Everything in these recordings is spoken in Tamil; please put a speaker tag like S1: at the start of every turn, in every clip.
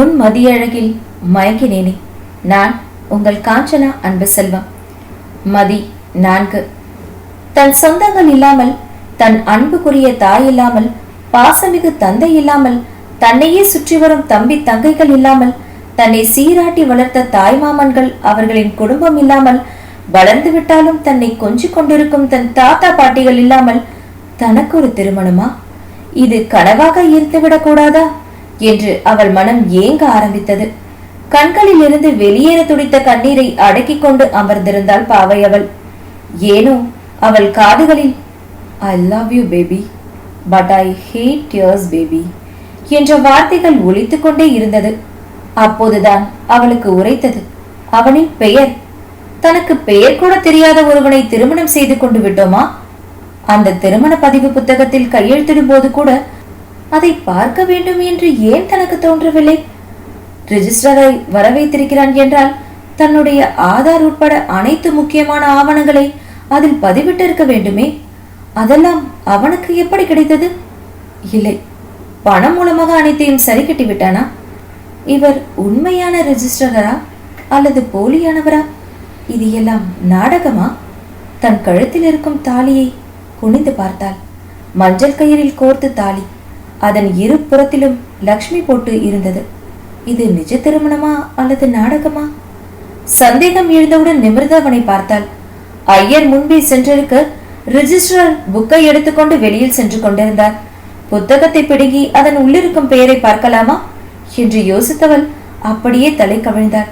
S1: உன் மதியழகில் மயங்கினேனே. நான் உங்கள் காஞ்சனா அன்பு செல்வம். மதி நான்கு. தன் சொந்தங்கள் இல்லாமல் தன் அன்புக்குரிய தாய் இல்லாமல் பாசமிகு தந்தை இல்லாமல் தன்னையே சுற்றி வரும் தம்பி தங்கைகள் இல்லாமல் தன்னை சீராட்டி வளர்த்த தாய்மாமன்கள் அவர்களின் குடும்பம் இல்லாமல் வளர்ந்து விட்டாலும் தன்னை கொஞ்சிக் கொண்டிருக்கும் தன் தாத்தா பாட்டிகள் இல்லாமல் தனக்கு ஒரு திருமணமா? இது கனவாக இருந்துவிடக் கூடாதா? என்று அவள் மனம் ஏங்க ஆரம்பித்தது. கண்களிலிருந்து வெளியேற துடித்த கண்ணீரை அடக்கிக் கொண்டு அமர்ந்திருந்தாள் பாவை அவள். ஏனோ அவள் காதுகளில் I love you baby but I hate yours baby என்ற வார்த்தைகள் ஒழித்து கொண்டே இருந்தது. அப்போதுதான் அவளுக்கு உரைத்தது. அவனின் பெயர் தனக்கு பெயர் கூட தெரியாத ஒருவனை திருமணம் செய்து கொண்டு விட்டோமா? அந்த திருமண பதிவு புத்தகத்தில் கையெழுத்திடும் போது கூட அதை பார்க்க வேண்டும் என்று ஏன் தனக்கு தோன்றவில்லை? ரிஜிஸ்டரை வர வைத்திருக்கிறான் என்றால் தன்னுடைய ஆதார் உட்பட அனைத்து முக்கியமான ஆவணங்களை அதில் பதிவிட்டிருக்க வேண்டுமே? அதெல்லாம் அவனுக்கு எப்படி கிடைத்தது? இல்லை பணம் மூலமாக அனைத்தையும் சரி கட்டிவிட்டானா? இவர் உண்மையான ரெஜிஸ்டரா அல்லது போலியானவரா? இது எல்லாம் நாடகமா? தன் கழுத்தில் இருக்கும் தாலியை குனிந்து பார்த்தாள். மஞ்சள் கயிறில் கோர்த்து தாலி. அதன் இரு புறத்திலும் லக்ஷ்மி போட்டு இருந்தது. இது நிஜ திருமணமா அல்லது நாடகமா? சந்தேகம் எழுந்தவுடன் நிமிர்ந்து பார்த்தாள். ஐயர் முன்பே சென்றிருக்க ரிஜிஸ்டர் புக்கை எடுத்துக்கொண்டு வெளியில் சென்று கொண்டிருந்தார். புத்தகத்தை பிடுங்கி அதன் உள்ளிருக்கும் பெயரை பார்க்கலாமா? என்று யோசித்தவள் அப்படியே தலை கவிழ்ந்தாள்.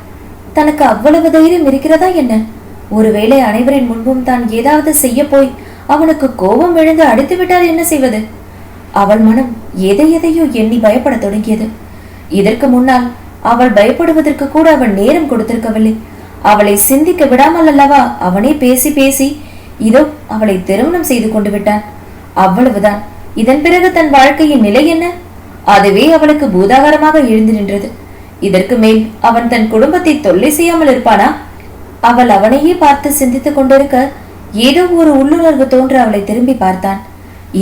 S1: தனக்கு அவ்வளவு தைரியம் இருக்கிறதா என்ன? ஒருவேளை அனைவரின் முன்பும் தான் ஏதாவது செய்ய போய் அவனுக்கு கோபம் விழுந்து அடித்து விட்டால் என்ன செய்வது? அவள் மனம் எதை எதையோ எண்ணி பயப்படத் தொடங்கியது. இதற்கு முன்னால் அவள் பயப்படுவதற்கு கூட அவன் நேரம் கொடுத்திருக்கவில்லை. அவளை சிந்திக்க விடாமல் அல்லவா அவனே பேசி பேசி இதோ அவளை திருமணம் செய்து கொண்டு விட்டான். அவ்வளவுதான். இதன் பிறகு தன் வாழ்க்கையின் நிலை என்ன? அதுவே அவளுக்கு பூதாகரமாக எழுந்து நின்றது. இதற்கு மேல் அவன் தன் குடும்பத்தை தொல்லை செய்யாமல் இருப்பானா? அவள் அவனையே பார்த்து சிந்தித்துக் கொண்டிருக்க ஏதோ ஒரு உள்ளுணர்வு தோன்று அவளை திரும்பி பார்த்தான்.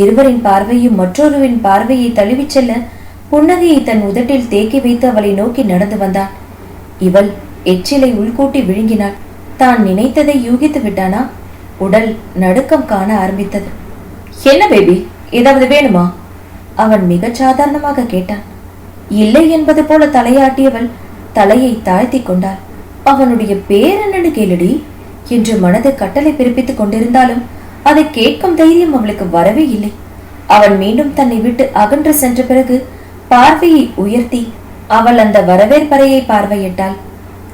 S1: இருவரின் பார்வையும் மற்றொருவின் பார்வையை தழுவிச் செல்ல புன்னகையை தன் உதட்டில் தேக்கி வைத்து அவளை நோக்கி நடந்து வந்தான். இவள் எச்சிலை உள்கூட்டி விழுங்கினாள். தான் நினைத்ததை யூகித்து விட்டானா? உடல் நடுக்கம் காண ஆரம்பித்தது. என்ன பேபி ஏதாவது வேணுமா? அவன் மிகச் சாதாரணமாக கேட்டான். இல்லை என்பது போல தலையாட்டியவள் தலையை தாழ்த்தி கொண்டாள். அவனுடைய பேர் என்னன்னு கேளுடி என்று மனது கட்டளை பிறப்பித்துக் கொண்டிருந்தாலும் அதை கேட்கும் தைரியம் அவளுக்கு வரவே இல்லை. அவன் மீண்டும் தன்னை விட்டு அகன்று சென்ற பிறகு பார்வையை உயர்த்தி அவள் அந்த வரவேற்பறையை பார்வையிட்டாள்.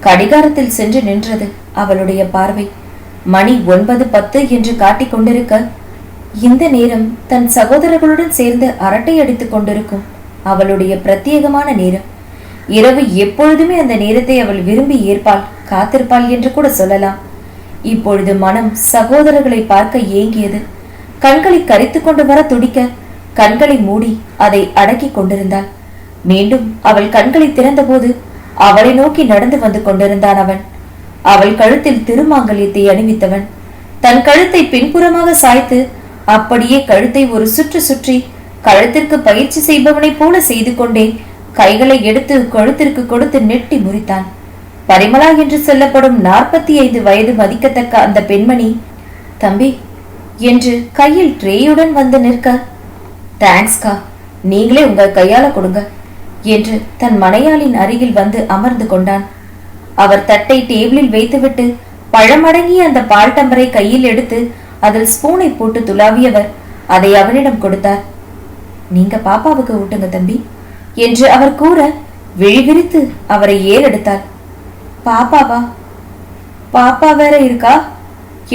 S1: கடிகாரத்தில் சென்று நின்றது அவளுடைய பார்வை. மணி ஒன்பது பத்து என்று காட்டிக் கொண்டிருக்க இந்த நேரம் தன் சகோதரர்களுடன் சேர்ந்து அரட்டை அடித்துக் கொண்டிருக்கும் அவளுடைய பிரத்யேகமான நேரம். இரவு எப்பொழுதுமே அந்த நேரத்தை அவள் விரும்பி ஏற்பாள் காத்திருப்பாள் என்று கூட சொல்லலாம். இப்பொழுது மனம் சகோதரர்களை பார்க்க ஏங்கியது. கண்களை கரித்துக் கொண்டு வர துடிக்க கண்களை மூடி அதை அடக்கிக் கொண்டிருந்தாள். மீண்டும் அவள் கண்களை திறந்தபோது அவளை நோக்கி நடந்து வந்து கொண்டிருந்தான் அவன். அவள் கழுத்தில் திருமாங்கல்யத்தை அணிவித்தவன். தன் கழுத்தை பின்புறமாக சாய்த்து அப்படியே கழுத்தை ஒரு சுற்று சுற்றி கழுத்திற்கு பயிற்சி செய்பவனைப் போல செய்து கொண்டே கைகளை எடுத்து கழுத்திற்கு கொடுத்து நெட்டி முறித்தான். பரிமளா என்று சொல்லப்படும் நாற்பத்தி ஐந்து வயது மதிக்கத்தக்க அந்த பெண்மணி தம்பி என்று கையில் ட்ரேயுடன் வந்து நிற்க தேங்க்ஸ்கா நீங்களே உங்க கையால கொடுங்க என்று தன் மனையாளின் அருகில் வந்து அமர்ந்து கொண்டான். அவர் தட்டை டேபிளில் வைத்துவிட்டு பழமடங்கிய அந்த பால் டம்பரை கையில் எடுத்து அதில் ஸ்பூனை போட்டு துளாவியவர் அதை அவனிடம் கொடுத்தார். நீங்க பாப்பாவுக்கு ஊட்டுங்க தம்பி என்று அவர் கூற விழிவிரித்து அவரை ஏறெடுத்தார். பாப்பாவா? பாப்பா வேற இருக்கா?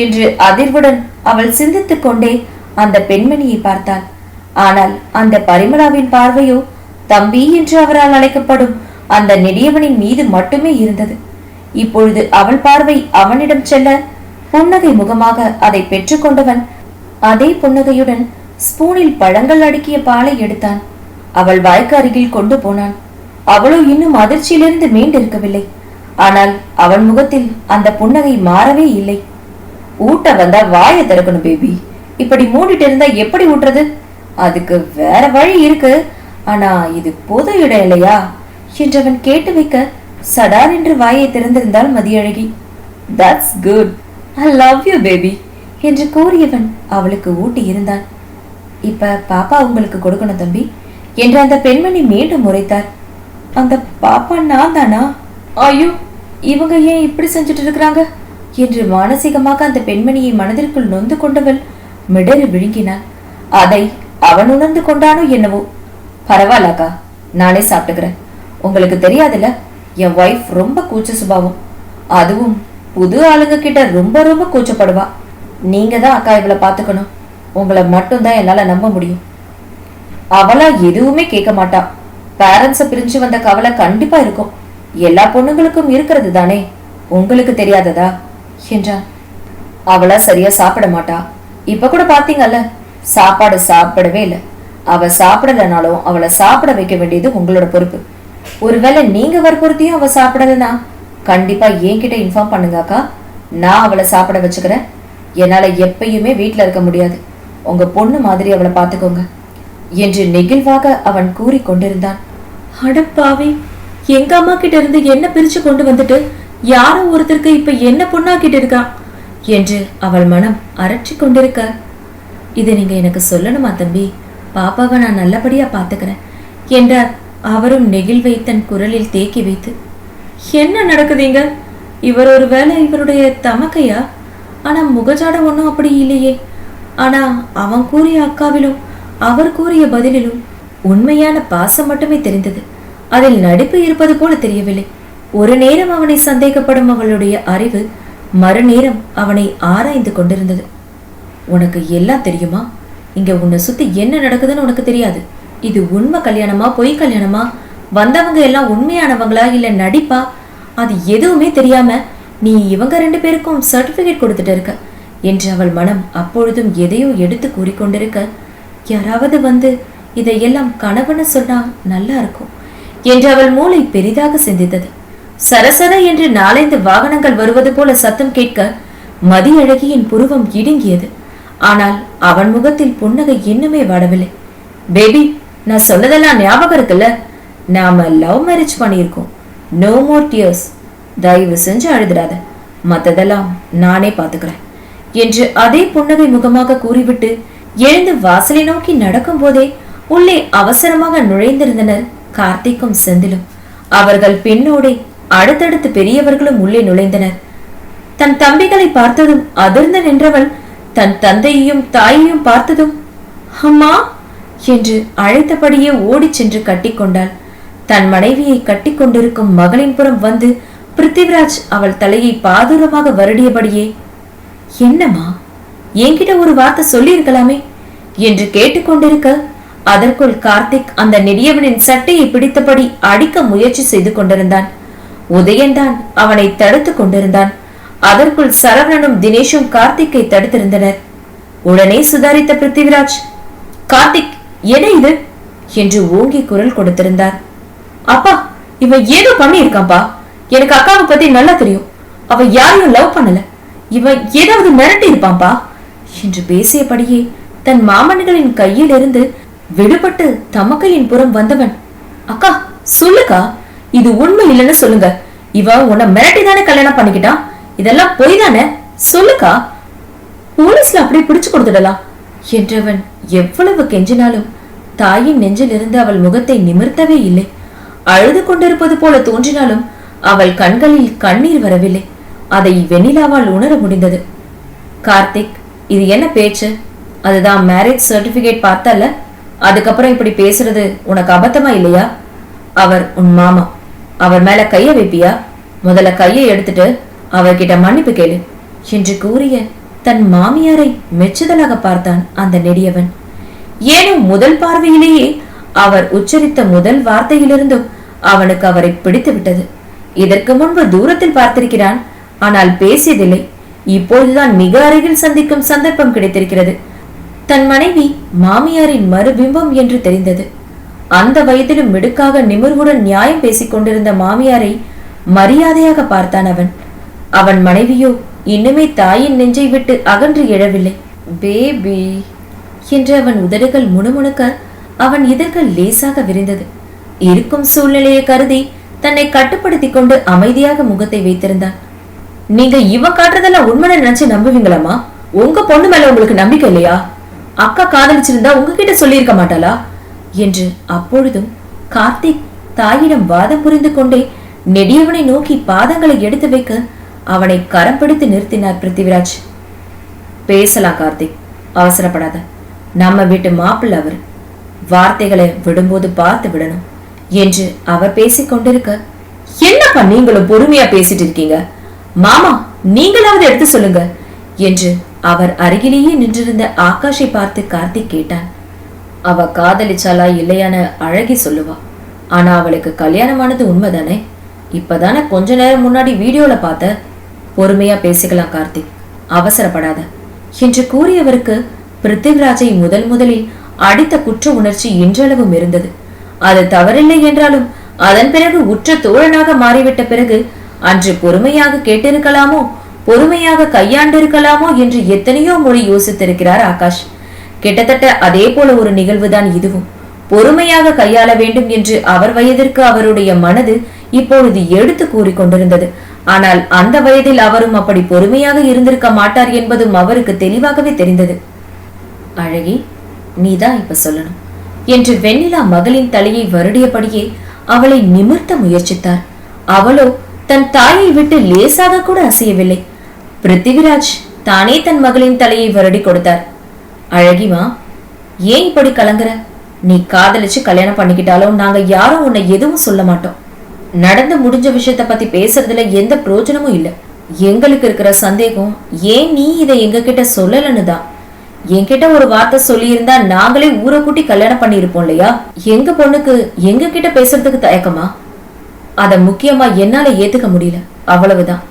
S1: என்று அதிர்வுடன் அவள் சிந்தித்துக் கொண்டே அந்த பெண்மணியை பார்த்தாள். ஆனால் அந்த பரிமளாவின் பார்வையோ தம்பி என்று அவரால் அழைக்கப்படும் அந்த நெடியவனின் மீது மட்டுமே இருந்தது. இப்பொழுது அவள் பார்வை அவனிடம் செல்ல புன்னகை முகமாக அதை பெற்றுக்கொண்டவன் அதே புன்னகையுடன் ஸ்பூனில் பழங்கள் அடுக்கிய பாலை எடுத்தான். அவள் வாய்க்கு அருகில் கொண்டு போனான். அவளோ இன்னும் அதிர்ச்சியிலிருந்து மீண்டிருக்கவில்லை. ஆனால் அவன் முகத்தில் அந்த புன்னகை மாறவே இல்லை. ஊட்ட வந்தா வாயை திறக்கணும் பேபி. இப்படி மூடிட்டு இருந்தா எப்படி ஊட்டுறது? அதுக்கு வேற வழி இருக்கு. ஆனா இது பொது இடம் இல்லையா? என்றவன் கேட்டு வைக்க சடார் என்று வாயை திறந்திருந்தாள் Mathiyazhagi. That's good I love you baby என்று கூறியவன் அவளுக்கு ஊட்டி இருந்தான். இப்ப பாப்பா உங்களுக்கு கொடுக்கணும் தம்பி. என்று அந்த பெண்மணி மீண்டும் உரைத்தார் அந்த பாப்பா நான் தானா? ஐயோ இவங்க ஏன் இப்படி செஞ்சுட்டு இருக்கிறாங்க என்று மானசீகமாக அந்த பெண்மணியை மனதிற்குள் நொந்து கொண்டவள் மிடறி விழுங்கினாள். அதை அவன் உணர்ந்து கொண்டானோ என்னவோ? பரவாயில்லக்கா நானே சாப்பிட்டுக்கிறேன். உங்களுக்கு தெரியாதுல்ல என் ஒய்ஃப் ரொம்ப கூச்ச சுபாவம். அதுவும் புது ஆளுங்க கிட்ட ரொம்ப ரொம்ப கூச்சப்படுவா. நீங்க தான் அக்கா இவளை பாத்துக்கணும் உங்களை மட்டும்தான் என்னால நம்ப முடியும். அவளா எதுவுமே கேட்க மாட்டா. பேரண்ட்ஸை பிரிஞ்சு வந்த கவலை கண்டிப்பா இருக்கும். எல்லா பொண்ணுங்களுக்கும் இருக்கிறது தானே? உங்களுக்கு தெரியாததா? என்றான். அவளா சரியா சாப்பிட மாட்டா. இப்ப கூட பாத்தீங்கல்ல? சாப்பாடு சாப்பிடவே இல்லை. அவ சாப்பிடலனாலும் அவளை சாப்பிட வைக்க வேண்டியது உங்களோட பொறுப்பு. ஒருவேளை நீங்க வற்புறுத்தியும் அவ சாப்பிடலனா? கண்டிப்பா என்கிட்ட இன்ஃபார்ம் பண்ணுங்க அக்கா. நான் அவளை சாப்பிட வச்சுக்கிறேன். என்னால எப்பயுமே வீட்டுல இருக்க முடியாது. உங்க பொண்ணு மாதிரி அவளை பாத்துக்கோங்க. என்று நெகிழ்வாக அவன் கூறி கொண்டிருந்தான் அடப்பாவே எங்க அம்மா கிட்ட இருந்து என்ன பிரிச்சு கொண்டு வந்துட்டு யாரோ ஒருத்தருக்கு இப்ப என்ன பொண்ணாக்கிட்டு இருக்கா என்று அவள் மனம் அரற்றி கொண்டிருக்க. இதை நீங்க எனக்கு சொல்லணுமா தம்பி? பாப்பாவை நான் நல்லபடியா பாத்துக்கிறேன் என்றார். அவரும் நெகிழ்வை தன் குரலில் தேக்கி வைத்து. என்ன நடக்குதுங்க இவர் ஒரு வேளை இவருடைய தமக்கையா? ஆனா முகஜாட ஒன்றும் அப்படி இல்லையே. ஆனா அவன் கூறிய அக்காவிலும் அவர் கூறிய பதிலிலும் உண்மையான பாசம் மட்டுமே தெரிந்தது. அதில் நடிப்பு இருப்பது போல தெரியவில்லை. ஒரு நேரம் அவனை சந்தேகப்படும் அவளுடைய அறிவு மறுநேரம் அவனை ஆராய்ந்து கொண்டிருந்தது. உனக்கு எல்லாம் தெரியுமா? இங்க உன்னை சுத்தி என்ன நடக்குதுன்னு உனக்கு தெரியாது. இது உண்மை கல்யாணமா பொய் கல்யாணமா? வந்தவங்க எல்லாம் உண்மையானவங்களா இல்ல நடிப்பா? அது எதுவுமே தெரியாம நீ இவங்க ரெண்டு பேருக்கும் சர்டிபிகேட் கொடுத்துட்டு இருக்க. என்று அவள் மனம் அப்பொழுதும் எதையோ எடுத்து கூறிக்கொண்டிருக்க யாராவது வந்து இதையெல்லாம் கனவுன்னு சொன்னா நல்லா இருக்கும். என்று அவள் மூளை பெரிதாக சிந்தித்தது. சரசர என்று நாலைந்து வாகனங்கள் வருவது போல சத்தம் கேட்க மதியழகியின் புருவம் இடுங்கியது. ஆனால் அவன் முகத்தில் புன்னகை இன்னுமே வாடவில்லை. பேபி நான் சொன்னதெல்லாம் ஞாபகம் இருக்குல்ல? நாம லவ் மேரேஜ் பண்ணியிருக்கோம். நோ மோர் டியர்ஸ் தயவு செஞ்சு அழுதுடாத. மத்ததெல்லாம் நானே பாத்துக்கிறேன் என்று அதே புன்னகை முகமாக கூறிவிட்டு எழுந்து வாசலை நோக்கி நடக்கும் போதே உள்ளே அவசரமாக நுழைந்திருந்தனர் கார்த்திக்கும் செந்திலும். அவர்கள் பின்னோடே அடுத்தடுத்து பெரியவர்களும் உள்ளே நுழைந்தனர். தன் தம்பிகளை பார்த்ததும் அதிர்ந்து நின்றவள் தன் தந்தையையும் தாயையும் பார்த்ததும் அம்மா! என்று அழைத்தபடியே ஓடிச் சென்று கட்டிக்கொண்டாள் தன் மனைவியை கட்டிக்கொண்டிருக்கும் மகளின் புறம் வந்து பிருத்திவிராஜ் அவள் தலையை பாதுரமாக வருடியபடியே என்னம்மா என்கிட்ட ஒரு வார்த்தை சொல்லியிருக்கலாமே? என்று கேட்டுக்கொண்டிருக்க அதற்குள் கார்த்திக் அந்த நெடியவனின் சட்டையை பிடித்தபடி அடிக்க முயற்சி செய்து கொண்டிருந்தான். உதயன்தான் அவனை தடுத்துக் கொண்டிருந்தான். அதற்குள் சரவணனும் தினேஷும் கார்த்திக்கை தடுத்திருந்தனர். உடனே சுதாரித்த பிருத்திவிராஜ் கார்த்திக் என்ன இது? என்று ஓங்கி குரல் கொடுத்திருந்தார். அப்பா இவன் ஏதோ பண்ணியிருக்கான்பா. எனக்கு அக்காவை பத்தி நல்லா தெரியும். அவ யாரையும் லவ் பண்ணல. இவன் ஏதாவது மிரட்டி இருப்பான்பா என்று பேசியபடியே தன் மாமன்களின் கையில் இருந்து விடுபட்டு தமக்கையின் புறம் வந்தவன். அக்கா சொல்லுக்கா இது உண்மை இல்லைன்னு சொல்லுங்க. இவன் உன்னை மிரட்டி தானே கல்யாணம் பண்ணிக்கிட்டான் இதெல்லாம் பொய் தானே? சொல்லுக்கா. போலீஸ்ல அப்படியே பிடிச்சு கொடுத்துடலாம். என்றவன் எவ்வளவு கெஞ்சினாலும் தாயின் நெஞ்சிலிருந்து அவள் முகத்தை நிமிர்த்தவே இல்லை. அழுது கொண்டிருப்பது போல தோன்றினாலும் அவள் கண்களில் கண்ணீர் வரவில்லை. அதை வெண்ணிலாவால் உணர முடிந்தது. கார்த்திக் இது என்ன பேச்சு? அதுதான் மேரேஜ் சர்டிபிகேட் பார்த்தல அதுக்கப்புறம் இப்படி பேசுறது உனக்கு அபத்தமா இல்லையா? அவர் உன் மாமா அவர் மேல கைய வைப்பியா? முதல்ல கையை எடுத்துட்டு அவர்கிட்ட மன்னிப்பு கேளு என்று கூறிய தன் மாமியாரை மெச்சுதலாக பார்த்தான் அந்த நெடியவன். ஏனும் முதல் பார்வையிலேயே அவர் உச்சரித்த முதல் வார்த்தையிலிருந்தும் அவனுக்கு அவரை பிடித்து விட்டது. இதற்கு முன்பு தூரத்தில் பார்த்திருக்கிறான் ஆனால் பேசியதில்லை. இப்பொழுதுதான் மிக அருகில் சந்திக்கும் சந்தர்ப்பம் கிடைத்திருக்கிறது. தன் மனைவி மாமியாரின் மறுபிம்பம் என்று தெரிந்தது. அந்த வயதிலும் மிடுக்காக நிமிர்வுடன் நியாயம் பேசிக் கொண்டிருந்த மாமியாரை மரியாதையாக பார்த்தான் அவன். அவன் மனைவியோ இன்னுமே தாயின் நெஞ்சை விட்டு அகன்று எழவில்லை. பேபி என்று அவன் உதடுகள் முணுமுணுக்க அவன் இதழ்கள் லேசாக விரிந்தது. இருக்கும் சூழ்நிலையை கருதி தன்னை கட்டுப்படுத்திக் கொண்டு அமைதியாக முகத்தை வைத்திருந்தான். நீங்க இவன் காட்டுறதெல்லாம் உண்மையை நினைச்சு நம்புவீங்களாமா உங்க பொண்ணு மேல உங்களுக்கு நம்பிக்கை இல்லையா? அக்கா காதலிச்சிருந்தா உங்ககிட்ட சொல்லியிருக்க மாட்டாளா? என்று அப்பொழுதும் கார்த்திக் தாயிடம் வாதம் புரிந்து கொண்டே நெடியவனை நோக்கி பாதங்களை எடுத்து வைக்க அவனை கரம் பிடித்து நிறுத்தினார் பிருத்திவிராஜ். பேசலாம் கார்த்திக் அவசரப்படாத. நம்ம வீட்டு மாப்பிள்ள அவர் வார்த்தைகளை விடும்போது பார்த்து விடணும் என்று அவர் பேசிக் கொண்டிருக்க என்னப்பா நீங்களும் பொறுமையா பேசிட்டு இருக்கீங்க? மாமா நீங்களாவது எடுத்து சொல்லுங்க என்று அவர் அருகிலேயே நின்றிருந்த ஆகாஷை பார்த்து கார்த்திக் கேட்டான். அவ காதலிச்சாலா இல்லையான அழகி சொல்லுவா. ஆனா அவளுக்கு கல்யாணமானது உண்மைதானே? இப்பதானே கொஞ்ச நேரம் முன்னாடி வீடியோல பார்த்த. பொறுமையா பேசிக்கலாம் கார்த்திக். அவசரப்படாத. என்று கூறியவருக்கு பிருத்திவிராஜை முதல் முதலில் அடித்த குற்ற உணர்ச்சி இன்றளவும் இருந்தது. அது தவறில்லை என்றாலும் அதன் பிறகு உற்ற தோழனாக மாறிவிட்ட பிறகு அன்று பொறுமையாக கேட்டிருக்கலாமோ பொறுமையாக கையாண்டிருக்கலாமோ என்று எத்தனையோ முறை யோசித்திருக்கிறார் ஆகாஷ். கிட்டத்தட்ட அதே போல ஒரு நிகழ்வுதான் இதுவும். பொறுமையாக கையாள வேண்டும் என்று அவர் வயதிற்கு அவருடைய மனது இப்பொழுது எடுத்து கூறிக்கொண்டிருந்தது ஆனால் அந்த வயதில் அவரும் அப்படி பொறுமையாக இருந்திருக்க மாட்டார் என்பதும் அவருக்கு தெளிவாகவே தெரிந்தது. அழகி நீதான் இப்ப சொல்லணும் என்று வெண்ணிலா மகளின் தலையை வருடியபடியே அவளை நிமிர்த்த முயற்சித்தார். அவளோ தன் தாயை விட்டு லேசாக கூட அசையவில்லை. பிருத்திவிராஜ் தானே தன் மகளின் தலையை வருடி கொடுத்தார். அழகிமா ஏன் இப்படி கலங்குற? நீ காதலிச்சு கல்யாணம் பண்ணிக்கிட்டாலும் நாங்க யாரும் உன்னை எதுவும் சொல்ல மாட்டோம். நடந்து முடிஞ்ச விஷயத்த பத்தி பேசுறதுல எந்த பிரயோஜனமும் இல்லை. எங்களுக்கு இருக்கிற சந்தேகம் ஏன் நீ இதை எங்க கிட்ட சொல்லலன்னு தான். என்கிட்ட ஒரு வார்த்தை சொல்லியிருந்தா நாங்களே ஊரை கூட்டி கல்யாணம் பண்ணியிருப்போம் இல்லையா? எங்க பொண்ணுக்கு எங்க கிட்ட பேசுறதுக்கு தயக்கமா? அத முக்கியமா என்னால ஏத்துக்க முடியல. அவ்வளவுதான்.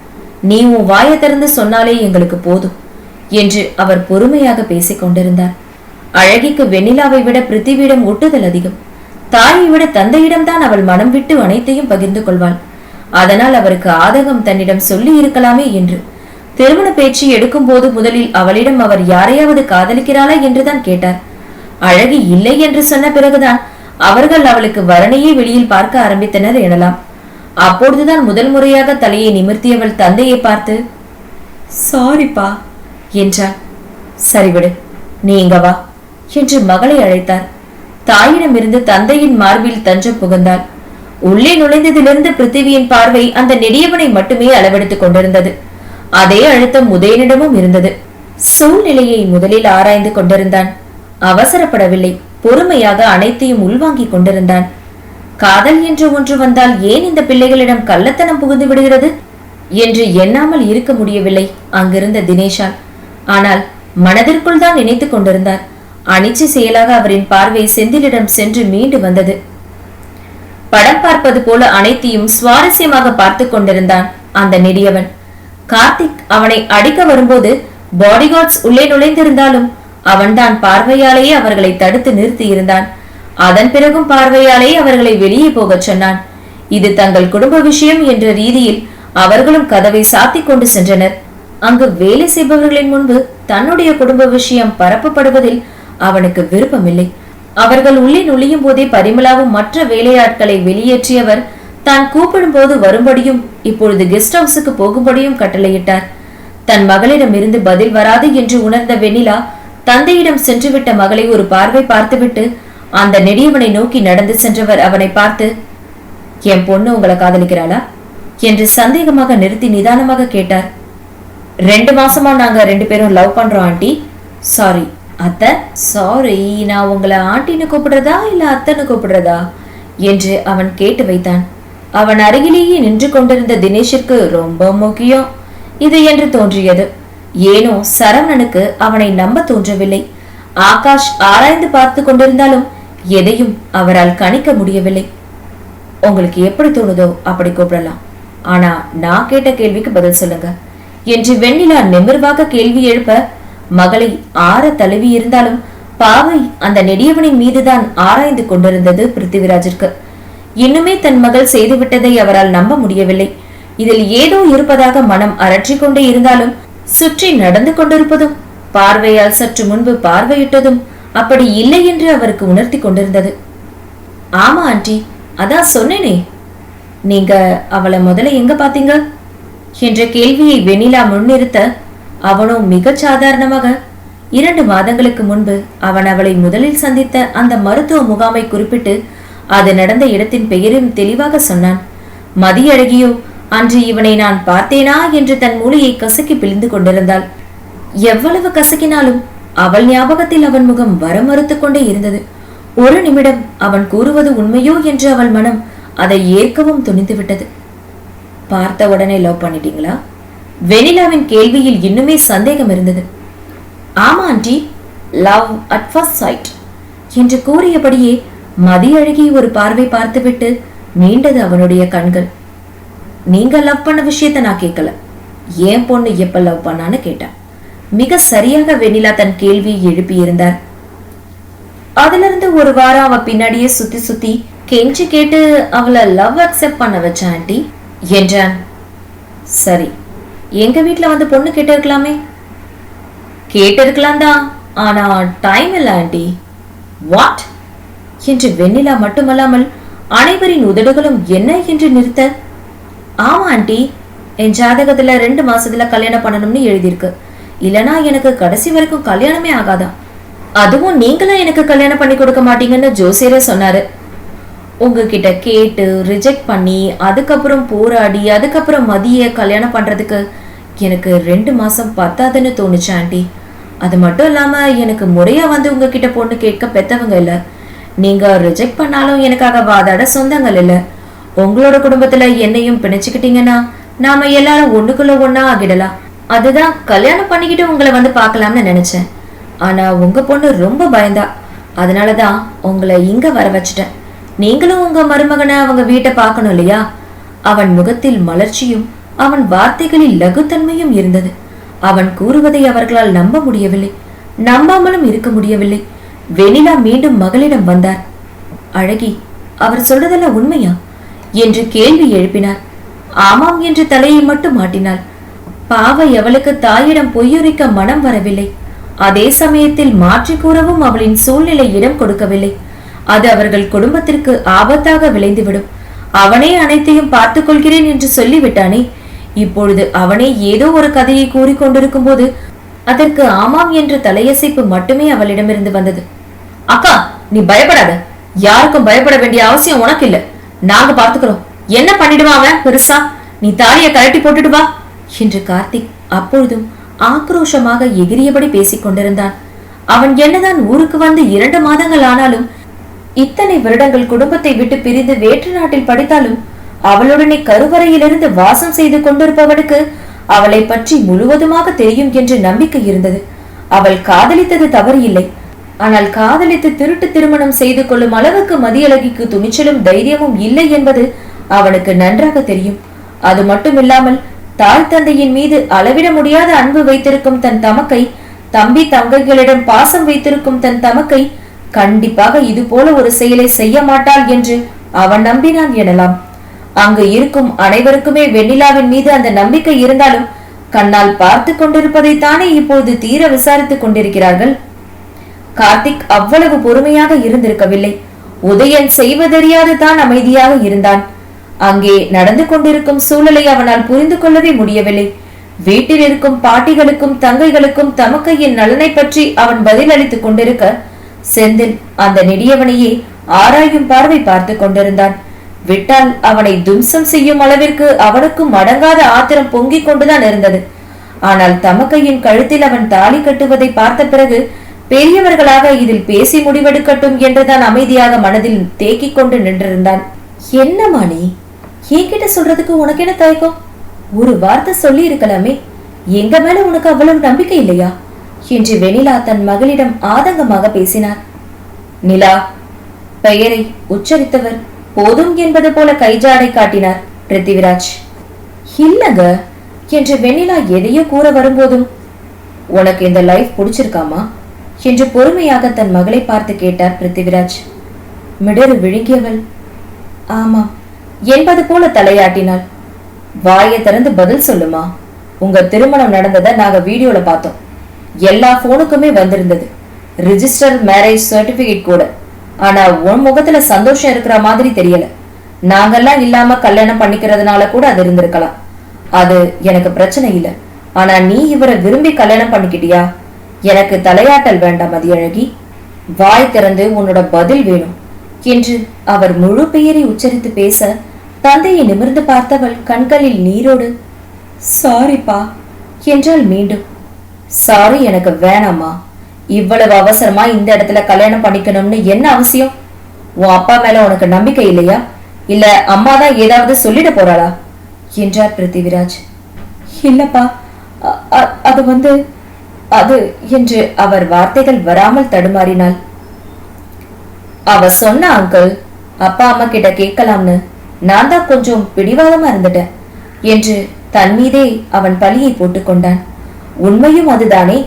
S1: நீ உன் வாயை திறந்து சொன்னாலே எங்களுக்கு போதும் என்று அவர் பொறுமையாக பேசிக் கொண்டிருந்தார். அழகிக்கு வெண்ணிலாவை விட பிருத்திவியிடம் ஒட்டுதல் அதிகம். தாயை விட தந்தையிடம்தான் அவள் மனம் விட்டு அனைத்தையும் பகிர்ந்து கொள்வாள். அதனால் அவருக்கு ஆதகம் தன்னிடம் சொல்லி இருக்கலாமே என்று. திருமண பேச்சு எடுக்கும் போது முதலில் அவளிடம் அவர் யாரையாவது காதலிக்கிறாளா என்றுதான் கேட்டார். அழகி இல்லை என்று சொன்ன பிறகுதான் அவர்கள் அவளுக்கு வரணையே வெளியில் பார்க்க ஆரம்பித்தனர் எனலாம். அப்பொழுதுதான் முதல் முறையாக தலையை நிமிர்த்தியவள் தந்தையை பார்த்து சாரிப்பா என்றாள். சரிவிடு நீ இங்க வா என்று மகளை அழைத்தார். தாயிடமிருந்து தந்தையின் மார்பில் தஞ்சம் புகுந்தாள். உள்ளே நுழைந்ததிலிருந்து பிருத்திவியின் பார்வை அந்த நெடியவனை மட்டுமே அளவெடுத்துக் கொண்டிருந்தது. அதே அழுத்தம் உதயனிடமும் இருந்தது. சூழ்நிலையை முதலில் ஆராய்ந்து கொண்டிருந்தான். அவசரப்படவில்லை. பொறுமையாக அனைத்தையும் உள்வாங்கிக் கொண்டிருந்தான். காதல் என்று ஒன்று வந்தால் ஏன் இந்த பிள்ளைகளிடம் கள்ளத்தனம் புகுந்து விடுகிறது? என்று எண்ணாமல் இருக்க முடியவில்லை அங்கிருந்த தினேஷால் ஆனால் மனதிற்குள் தான் நினைத்துக் கொண்டிருந்தார். அனிச்சை செயலாக அவரின் பார்வை செந்திலிடம் சென்று மீண்டு வந்தது. படம் பார்ப்பது போல அனைத்தையும் சுவாரஸ்யமாக பார்த்து கொண்டிருந்தான் அந்த நெடியவன். கார்த்திக் அவனை அடிக்க வரும்போது பாடிகார்ட்ஸ் உள்ளே நுழைந்திருந்தாலும் அவன்தான் பார்வையாலேயே அவர்களை தடுத்து நிறுத்தி இருந்தான் அதன் பிறகும் பார்வையாலே அவர்களை வெளியே போகச் சொன்னான். இது தங்கள் குடும்ப விஷயம் என்ற ரீதியில் அவர்களும் கதவை சாத்திக் கொண்டு சென்றனர். அங்கு வேலை செய்பவர்களின் முன்பு தன்னுடைய குடும்ப விஷயம் பரப்பப்படுவதில் அவனுக்கு விருப்பமில்லை. அவர்கள் உள்ளே நுழையும் போதே பரிமளாவும் மற்ற வேலையாட்களை வெளியேற்றியவர் தான் கூப்பிடும் போது வரும்படியும் இப்பொழுது கெஸ்ட் ஹவுஸுக்கு போகும்படியும் கட்டளையிட்டார். தன் மகளிடம் இருந்து பதில் வராது என்று உணர்ந்த வெண்ணிலா தந்தையிடம் சென்றுவிட்ட மகளை ஒரு பார்வை பார்த்துவிட்டு அந்த நெடியவனை நோக்கி நடந்து சென்றவர் அவனை பார்த்து என் பொண்ணு உங்களை காதலிக்கிறாளா? என்று சந்தேகமாக நிறுத்தி நிதானமாக கேட்டார். ரெண்டு மாசமா நாங்க ரெண்டு பேரும் லவ் பண்றோம் ஆண்டி. சாரி அத்தை சாரி நான் உங்களை ஆண்டின்னு கூப்பிடுறதா இல்ல அத்தன்னு கூப்பிடுறதா? என்று அவன் கேட்டு வைத்தான். அவன் அருகிலேயே நின்று கொண்டிருந்த தினேஷிற்கு ரொம்ப முக்கியம் இது என்று தோன்றியது. ஏனோ சரவணனுக்கு அவனை நம்ப தோன்றவில்லை. ஆகாஷ் ஆராய்ந்து பார்த்து கொண்டிருந்தாலும் எதையும் அவரால் கணிக்க முடியவில்லை. உங்களுக்கு எப்படி தோணுதோ அப்படி கூப்பிடலாம். ஆனா நான் கேட்ட கேள்விக்கு பதில் சொல்லுங்க. என்று வெண்ணிலா நிமிர்வாக கேள்வி எழுப்ப மகளை ஆற தழுவி இருந்தாலும் பாவை அந்த நெடியவனின் மீதுதான் ஆராய்ந்து கொண்டிருந்தது பிருத்திவிராஜிற்கு. இன்னுமே தன் மகள் செய்துவிட்டதை அவரால் நம்ப முடியவில்லை. இதில் ஏதோ இருப்பதாக மனம் அரற்றிக் கொண்டே இருந்தாலும் சுற்றி நடந்து கொண்டிருப்பதும் பார்வையால் சற்று முன்பு பார்வையிட்டதும் அப்படி இல்லை என்று அவருக்கு உணர்த்தி கொண்டிருந்தது. ஆமா ஆண்டி அதான் சொன்னேனே. நீங்க அவளை முதல்ல எங்க பாத்தீங்க என்ற கேள்வியை வெண்ணிலா முன்னிறுத்த அவனும் மிகச் சாதாரணமாக இரண்டு மாதங்களுக்கு முன்பு அவன் அவளை முதலில் சந்தித்த அந்த மருத்துவ முகாமை குறிப்பிட்டு அது நடந்த இடத்தின் பெயரையும் தெளிவாக சொன்னான். மதியழகியோ அன்று இவனை நான் பார்த்தேனா? என்று தன் மூளையை கசக்கி பிழிந்து கொண்டிருந்தாள். எவ்வளவு கசக்கினாலும் அவள் ஞாபகத்தில் அவன் முகம் வர மறுத்து கொண்டே இருந்தது. ஒரு நிமிடம் அவன் கூறுவது உண்மையோ என்று அவள் மனம் அதை ஏற்கவும் துணிந்து விட்டது. பார்த்த உடனே லவ் பண்ணிட்டீங்களா? வெனிலாவின் கேள்வியில் இன்னுமே சந்தேகம் இருந்தது. ஆமா aunty. Love at first sight. என்று கூறியபடியே மதியழகி ஒரு பார்வை பார்த்துவிட்டு நீண்டது அவனுடைய கண்கள். நீங்க லவ் பண்ண விஷயத்த நான் கேட்கல. ஏன் பொண்ணு எப்ப லவ் பண்ணான்னு கேட்டேன் மிக சரியாக வெண்ணிலா தன் கேள்வியை எழுப்பியிருந்தார். அதிலிருந்து ஒரு வாரம் அவ பின்னாடியே சுத்தி சுத்தி கெஞ்சி கேட்டு அவளை லவ் அக்செப்ட் பண்ண வச்சேன் ஆண்டி? என்றான். சரி எங்க வீட்ல வந்து பொண்ணு கேட்டிருக்கலாமே? கேட்டிருக்கலாம் தான் ஆனா டைம் இல்ல ஆண்டி. வாட் என்று வெண்ணிலா மட்டுமல்லாமல் அனைவரின் உதடுகளும் என்ன என்று நிறுத்த ஆமா ஆண்டி என் ஜாதகத்துல ரெண்டு மாசத்துல கல்யாணம் பண்ணணும்னு எழுதியிருக்கு. இல்லனா எனக்கு கடைசி வரைக்கும் கல்யாணமே ஆகாதா? அதுவும் நீங்களும் எனக்கு கல்யாணம் பண்ணி கொடுக்க மாட்டீங்கன்னு ஜோசியரே சொன்னாரு. உங்ககிட்ட கேட்டு ரிஜெக்ட் பண்ணி அதுக்கப்புறம் போராடி அதுக்கப்புறம் மதிய கல்யாணம் பண்றதுக்கு எனக்கு ரெண்டு மாசம் பத்தாதுன்னு தோணுச்சு ஆண்டி. அது மட்டும் இல்லாம எனக்கு முறையா வந்து உங்ககிட்ட பொண்ணு கேட்க பெத்தவங்க இல்ல. நீங்க ரிஜெக்ட் பண்ணாலும் எனக்காக வாதாட சொந்தங்கள் இல்ல. உங்களோட குடும்பத்துல என்னையும் பிணைச்சுக்கிட்டீங்கன்னா நாம எல்லாரும் ஒண்ணுக்குள்ள ஒன்னா ஆகிடலாம். அதுதான் கல்யாணம் பண்ணிக்கிட்டு உங்களை வந்து பார்க்கலாம்னு நினைச்சேன். ஆனா உங்க பொண்ணு ரொம்ப பயந்தா. அதனாலதான் உங்களை இங்க வர வச்சுட்டேன். நீங்களும் உங்க மருமகனை அவங்க வீட்டை பார்க்கணும் இல்லையா? அவன் முகத்தில் மலர்ச்சியும் அவன் வார்த்தைகளில் லகுத்தன்மையும் இருந்தது. அவன் கூறுவதை அவர்களால் நம்ப முடியவில்லை. நம்பாமலும் இருக்க முடியவில்லை. வெனிலா மீண்டும் மகளிடம் வந்தார். அழகி அவர் சொல்றதெல்லாம் உண்மையா? என்று கேள்வி எழுப்பினார். ஆமாம் என்று தலையை மட்டும் மாட்டினாள் பாவை அவளுக்கு தாயிடம் பொய்யுரைக்க மனம் வரவில்லை. அதே சமயத்தில் மாற்றி கூறவும் அவளின் சூழ்நிலை இடம் கொடுக்கவில்லை. அது அவர்கள் குடும்பத்திற்கு ஆபத்தாக விளைந்துவிடும். அவனே அனைத்தையும் பார்த்துக் கொள்கிறேன் என்று சொல்லிவிட்டானே. இப்பொழுது அவனே ஏதோ ஒரு கதையை கூறிக்கொண்டிருக்கும் போது அதற்கு ஆமாம் என்ற தலையசைப்பு மட்டுமே அவளிடமிருந்து வந்தது. அக்கா நீ பயப்படாத. யாருக்கும் பயப்பட வேண்டிய அவசியம் உனக்கு இல்ல நாங்க பாத்துக்கிறோம் என்ன பண்ணிடுவா அவன் பெருசா? நீ தாலிய கழட்டி போட்டுட்டு வா. என்று கார்த்திக் அப்பொழுதும் ஆக்ரோஷமாக எகிரியபடி பேசிக் கொண்டிருந்தான். அவன் என்னதான் ஊருக்கு வந்து இரண்டு மாதங்கள் ஆனாலும் இத்தனை வருடங்கள் குடும்பத்தை விட்டு பிரிந்து வேற்று நாட்டில் படித்தாலும் அவளுடனே கருவறையிலிருந்து வாசம் செய்து கொண்டிருப்பவனுக்கு அவளை பற்றி முழுவதுமாக தெரியும் என்ற நம்பிக்கை இருந்தது. அவள் காதலித்தது தவறு இல்லை ஆனால் காதலித்து திருட்டு திருமணம் செய்து கொள்ளும் அளவுக்கு மதியழகிக்கு துணிச்சலும் தைரியமும் இல்லை என்பது அவனுக்கு நன்றாக தெரியும். அது மட்டுமில்லாமல் தாய் தந்தையின் மீது அளவிட முடியாத அன்பு வைத்திருக்கும் தன் தமக்கை தம்பி தங்கைகளிடம் பாசம் வைத்திருக்கும் தன் தமக்கை கண்டிப்பாக இது போல ஒரு செயலை செய்ய மாட்டாள் என்று அவன் நம்பினான் எனலாம். அங்கு இருக்கும் அனைவருக்குமே வெண்ணிலாவின் மீது அந்த நம்பிக்கை இருந்தாலும் கண்ணால் பார்த்து கொண்டிருப்பதைத்தானே இப்போது தீர விசாரித்துக் கொண்டிருக்கிறார்கள்? கார்த்திக் அவ்வளவு பொறுமையாக இருந்திருக்கவில்லை. உதயன் செய்வதறியாது தான் அமைதியாக இருந்தான். அங்கே நடந்து கொண்டிருக்கும் சூழலை அவனால் புரிந்து கொள்ளவே முடியவில்லை. வீட்டில் இருக்கும் பாட்டிகளுக்கும் தங்கைகளுக்கும் தமக்கையின் நலனை பற்றி அவன் பதில் அளித்துக் கொண்டிருக்க செந்தில் அந்த நெடியவனையே ஆராயும் பார்வை பார்த்து கொண்டிருந்தான். விட்டால் அவனை தும்சம் செய்யும் அளவிற்கு அவனுக்கும் அடங்காத ஆத்திரம் பொங்கிக் கொண்டுதான் இருந்தது. ஆனால் தமக்கையின் கழுத்தில் அவன் தாலி கட்டுவதை பார்த்த பிறகு பெரியவர்களாக இதில் பேசி முடிவெடுக்கட்டும் என்றுதான் அமைதியாக மனதில் தேக்கிக் கொண்டு நின்றிருந்தான். என்னமா நீ? என்கிட்ட சொல்றதுக்கு உனக்கு என்ன தயக்கம்? ஒரு வார்த்தை சொல்லி இருக்கலாமே. எங்க மேல உனக்கு அவ்வளவு நம்பிக்கை இல்லையா? என்று வெனிலா தன் மகளிடம் ஆதங்கமாக பேசினார். நிலா பெயரை உச்சரித்தவர் போதும் என்பது போல கைஜாடை காட்டினார் பிருத்திவிராஜ். இல்லங்க என்று வெண்ணிலா எதையோ கூற வரும்போதும் உனக்கு இந்த லைஃப் பிடிச்சிருக்காமா? என்று பொறுமையாக தன் மகளை பார்த்து கேட்டார் பிருத்திவிராஜ். மிடரு விழுங்கியவள் ஆமாம் என்பது போல தலையாட்டினாள். வாயை திறந்து பதில் சொல்லுமா? உங்க திருமணம் நடந்ததை நாங்க வீடியோல பார்த்தோம். எல்லா போனுக்குமே வந்திருந்தது. ரிஜிஸ்டர் மேரேஜ் சர்டிபிகேட் கூட. ஆனா உன் முகத்துல சந்தோஷம் இருக்கிற மாதிரி தெரியல. நாங்கெல்லாம் இல்லாம கல்யாணம் பண்ணிக்கிறதுனால கூட அது இருந்திருக்கலாம். அது எனக்கு பிரச்சனை இல்ல. ஆனா நீ இவரை விரும்பி கல்யாணம் பண்ணிக்கிட்டியா? எனக்கு தலையாட்டல் வேண்டாம் மதியழகி. வாய் திறந்து உன்னோட பதில் வேணும். என்று அவர் முழு பெயரை உச்சரித்து பேச தந்தையை நிமிர்ந்து பார்த்தவள் கண்களில் நீரோடு சாரிப்பா என்றால் மீண்டும். சாரி எனக்கு வேணாம்மா. இவ்வளவு அவசரமா இந்த இடத்துல கல்யாணம் பண்ணிக்கணும்னு என்ன அவசியம்? உன் அப்பா மேல உனக்கு நம்பிக்கை இல்லையா? இல்ல அம்மா தான் ஏதாவது சொல்லிட போறாளா? என்றார் பிருத்திவிராஜ். இல்லப்பா அ- அது வந்து அது என்று அவர் வார்த்தைகள் வராமல் தடுமாறினாள். அவ சொன்ன அங்கிள் அப்பா அம்மா கிட்ட கேட்கலாம்னு. நான் தான் கொஞ்சம் பிடிவாதமா இருந்துட்டேன் என்று தன் மீதே அவன் பழியை போட்டுக்கொண்டான் உண்மையும் அதுதானே.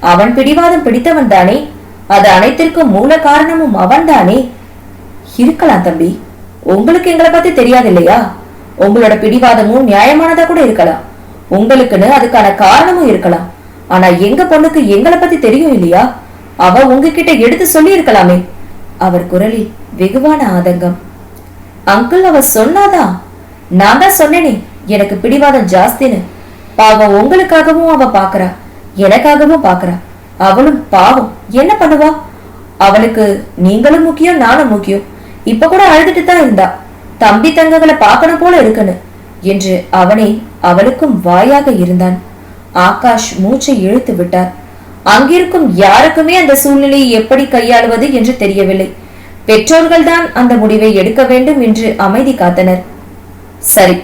S1: அவன் பிடிவாதம் பிடித்தவன் தானே. அது அனைத்திற்கும் மூல காரணமும் அவன் தானே. இருக்கலாம் தம்பி. உங்களுக்கு எங்களை பத்தி தெரியாது இல்லையா உங்களோட பிடிவாதமும் நியாயமானதா கூட இருக்கலாம். உங்களுக்குன்னு அதுக்கான காரணமும் இருக்கலாம். ஆனா எங்க பொண்ணுக்கு எங்களை பத்தி தெரியும் இல்லையா? அவ உங்ககிட்ட எடுத்து சொல்லி இருக்கலாமே அவர் குரலில் வெகுவான ஆதங்கம். அங்கிள் அவ சொன்னாதா? நான் தான் சொன்னேனே எனக்கு பிடிவாதம் ஜாஸ்தின்னு. பாவம் உங்களுக்காகவும் அவ பாக்குறா எனக்காகவும் பாக்குறா. அவளும் பாவம் என்ன பண்ணுவா? அவளுக்கு நீங்களும் முக்கியம் நானும் முக்கியம். இப்ப கூட அழுதுட்டு தான் இருந்தா. தம்பி தங்கங்களை பார்க்கணும் போல இருக்குன்னு என்று அவனே அவளுக்கும் வாயாக இருந்தான். ஆகாஷ் மூச்சை இழுத்து விட்டார். அங்கிருக்கும் யாருக்குமே அந்த சூழ்நிலையை எப்படி கையாளுவது என்று தெரியவில்லை. பெற்றோர்கள்தான் அந்த முடிவை எடுக்க வேண்டும் என்று அமைதி காத்தனர். சரி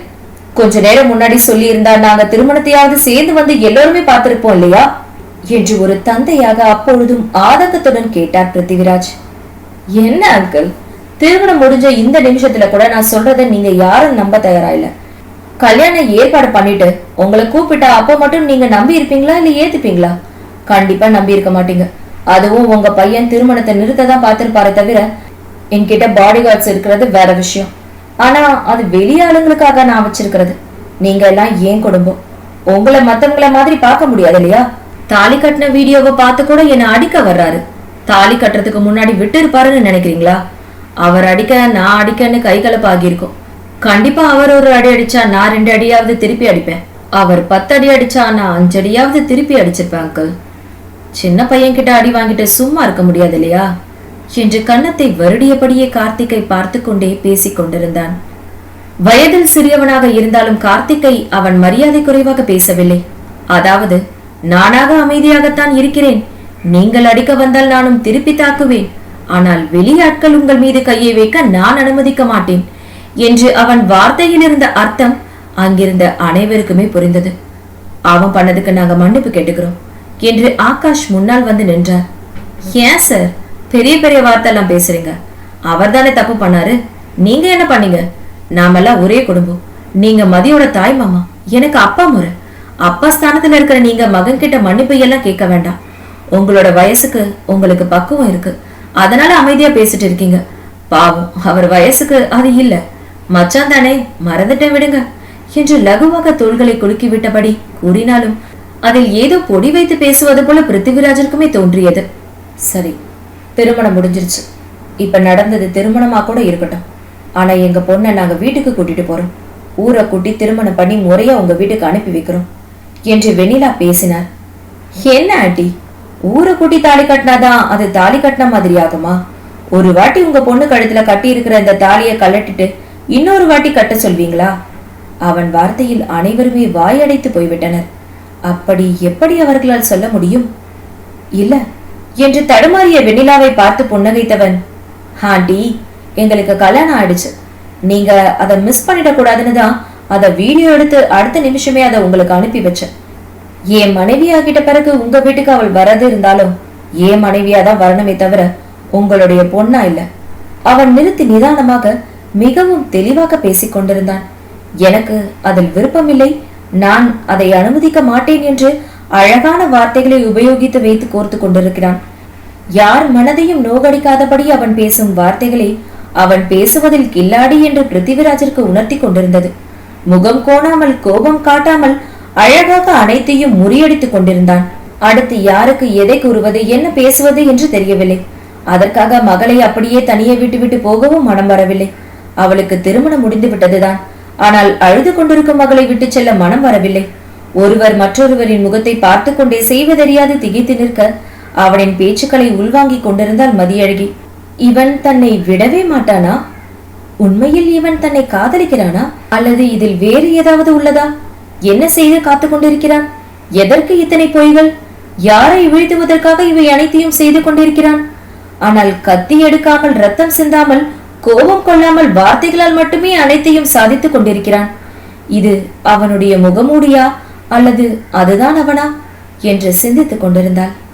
S1: கொஞ்ச நேரம் முன்னாடி சொல்லியிருந்தா நாங்க திருமணத்தையாவது சேர்ந்து வந்து எல்லோருமே பார்த்திருப்போம் இல்லையா? என்று ஒரு தந்தையாக அப்பொழுதும் ஆதங்கத்துடன் கேட்டார் பிருத்திவிராஜ். என்ன அங்கிள் திருமணம் முடிஞ்ச இந்த நிமிஷத்துல கூட நான் சொல்றத நீங்க யாரும் நம்ப தயாரா இல்ல. கல்யாணம் ஏற்பாடு பண்ணிட்டு உங்களை கூப்பிட்டா அப்ப மட்டும் நீங்க நம்பி இருப்பீங்களா இல்ல ஏத்துப்பீங்களா? கண்டிப்பா நம்பி இருக்க மாட்டீங்க. அதுவும் உங்க பையன் திருமணத்தை நிறுத்த தான் பார்த்திருப்பாரு தவிர என்கிட்ட பாடி கார்ட்ஸ் இருக்கிறது வேற விஷயம். ஆனா அது வெளியாளுங்களுக்காக நான் வச்சிருக்கிறது. நீங்க எல்லாம் ஏன் குடும்பம்? உங்களை மத்தவங்கள மாதிரி பார்க்க முடியாது இல்லையா? தாலி கட்டின வீடியோவை பார்த்து கூட என்னை அடிக்க வர்றாரு. தாலி கட்டுறதுக்கு முன்னாடி விட்டு இருப்பாருன்னு நினைக்கிறீங்களா? அவர் அடிக்க நான் அடிக்கன்னு கை கலப்பு இருக்கும் கண்டிப்பா அவர் ஒரு அடி அடிச்சா நான் ரெண்டு அடியாவது திருப்பி அடிப்பேன். அவர் பத்து அடி அடிச்சா நான் அஞ்சு அடியாவது திருப்பி அடிச்சிருப்பேன் அங்கிள் சின்ன பையன் கிட்ட அடி வாங்கிட்டு சும்மா இருக்க முடியாது இல்லையா? என்று கன்னத்தை வருடியபடியே கார்த்திகை பார்த்து கொண்டே பேசிக் கொண்டிருந்தான். வயதில் சிறியவனாக இருந்தாலும் கார்த்திகை அவன் மரியாதை குறைவாக பேசவில்லை. அதாவது நானாக அமைதியாகத்தான் இருக்கிறேன். நீங்கள் அடிக்க வந்தால் நானும் திருப்பி தாக்குவேன். ஆனால் வெளியாட்கள் உங்கள் மீது கையை வைக்க நான் அனுமதிக்க மாட்டேன் என்று அவன் வார்த்தையில் இருந்த அர்த்தம் அங்கிருந்த அனைவருக்குமே புரிந்தது. அவன் பண்ணதுக்கு நாங்க மன்னிப்பு கேட்டுக்கிறோம் என்று ஆகாஷ் முன்னால் வந்து நின்றார். ஏன் சார்? பெரிய பெரிய வார்த்தை எல்லாம் பேசுறீங்க. அவர் தானே தப்பு பண்ணாரு. நீங்க என்ன பண்ணீங்க? நாமெல்லாம் ஒரே குடும்பம். நீங்க மதியோட தாய் மாமா. எனக்கு அப்பா முறை. அப்பா ஸ்தானத்துல இருக்கிற நீங்க மகன் கிட்ட மன்னிப்பு எல்லாம் கேட்க வேண்டாம். உங்களோட வயசுக்கு உங்களுக்கு பக்குவம் இருக்கு. அதனால அமைதியா பேசிட்டு இருக்கீங்க. பாவம் அவர் வயசுக்கு அது இல்ல. மச்சான் தானே மறந்துட்டேன் விடுங்க. என்று லகுவாக தோள்களை குலுக்கி விட்டபடி கூறினாலும் அதில் ஏதோ பொடி வைத்து பேசுவது போல பிருத்திவிராஜருக்குமே தோன்றியது. சரி திருமணம் முடிஞ்சிருச்சு. இப்ப நடந்தது திருமணமா கூட இருக்கட்டும். ஆனா எங்க பொண்ணை நாங்க வீட்டுக்கு கூட்டிட்டு போறோம். ஊரை கூட்டி திருமணம் பண்ணி முறையாக உங்க வீட்டுக்கு அனுப்பி வைக்கிறோம் என்று வெண்ணிலா பேசினார். என்ன ஆண்டி? ஊரை கூட்டி தாலி கட்டினாதான் அது தாலி கட்டின மாதிரி ஆகுமா? ஒரு வாட்டி உங்க பொண்ணு கழுத்துல கட்டி இருக்கிற இந்த தாலியை கழட்டிட்டு இன்னொரு வாட்டி கட்ட சொல்வீங்களா? அவன் வார்த்தையில் அனைவருமே வாயடைத்து போய்விட்டனர். அப்படி எப்படி அவர்களால் சொல்ல முடியும்? இல்ல என்று தடுமாறிய வெண்ணிலாவை பார்த்து புன்னகைத்தவன். ஆண்டி எங்களுக்கு கல்யாணம் ஆயிடுச்சு. நீங்க அதை மிஸ் பண்ணிடக்கூடாதுன்னு தான் அதை வீடியோ எடுத்து அடுத்த நிமிஷமே அதை உங்களுக்கு அனுப்பி வச்சேன். என் மனைவியா கிட்ட பிறகு உங்க வீட்டுக்கு அவள் வரது இருந்தாலும் என் மனைவியா தான் வரணுமே தவிர உங்களுடைய பொண்ணா இல்ல. அவன் நிறுத்தி நிதானமாக மிகவும் தெளிவாக பேசிக் கொண்டிருந்தான். எனக்கு அதில் விருப்பமில்லை. நான் அதை அனுமதிக்க மாட்டேன் என்று அழகான வார்த்தைகளை உபயோகித்து வைத்து கோர்த்து கொண்டிருக்கிறான். யார் மனதையும் நோகடிக்காதபடி அவன் பேசும் வார்த்தைகளை அவன் பேசுவதில் கில்லாடி என்று பிருத்திவிராஜிற்கு உணர்த்தி கொண்டிருந்தது. முகம் கோணாமல் கோபம் காட்டாமல் அழகாக அனைத்தையும் முறியடித்துக் கொண்டிருந்தான். அடுத்து யாருக்கு எதை கூறுவது என்ன பேசுவது என்று தெரியவில்லை. அதற்காக மகளை அப்படியே தனியே விட்டுவிட்டு போகவும் மனம் வரவில்லை. அவளுக்கு திருமணம் முடிந்து விட்டதுதான் ஆனால் அழுது கொண்டிருக்கும் மகளை விட்டு செல்ல மனம் வரவில்லை. ஒருவர் மற்றொருவரின் முகத்தை பார்த்து கொண்டே செய்வதறியாது திகைத்து நிற்க அவனின் பேச்சுக்களை உள்வாங்கிக் கொண்டிருந்தால் மதியழகி. இவன் தன்னை விடவே மாட்டானா? உண்மையில் இவன் தன்னை காதலிக்கிறானா? அல்லது இதில் வேறு ஏதாவது உள்ளதா? என்ன செய்து காத்துக் கொண்டிருக்கிறான்? எதற்கு இத்தனை பொய்கள்? யாரை வீழ்த்துவதற்காக இவை அனைத்தையும் செய்து கொண்டிருக்கிறான்? ஆனால் கத்தி எடுக்காமல் ரத்தம் சிந்தாமல் கோபம் கொள்ளாமல் வார்த்தைகளால் மட்டுமே அனைத்தையும் சாதித்துக் கொண்டிருக்கிறான். இது அவனுடைய முகமூடியா? அல்லது அதுதான் அவனா? என்று சிந்தித்துக் கொண்டிருந்தாள்.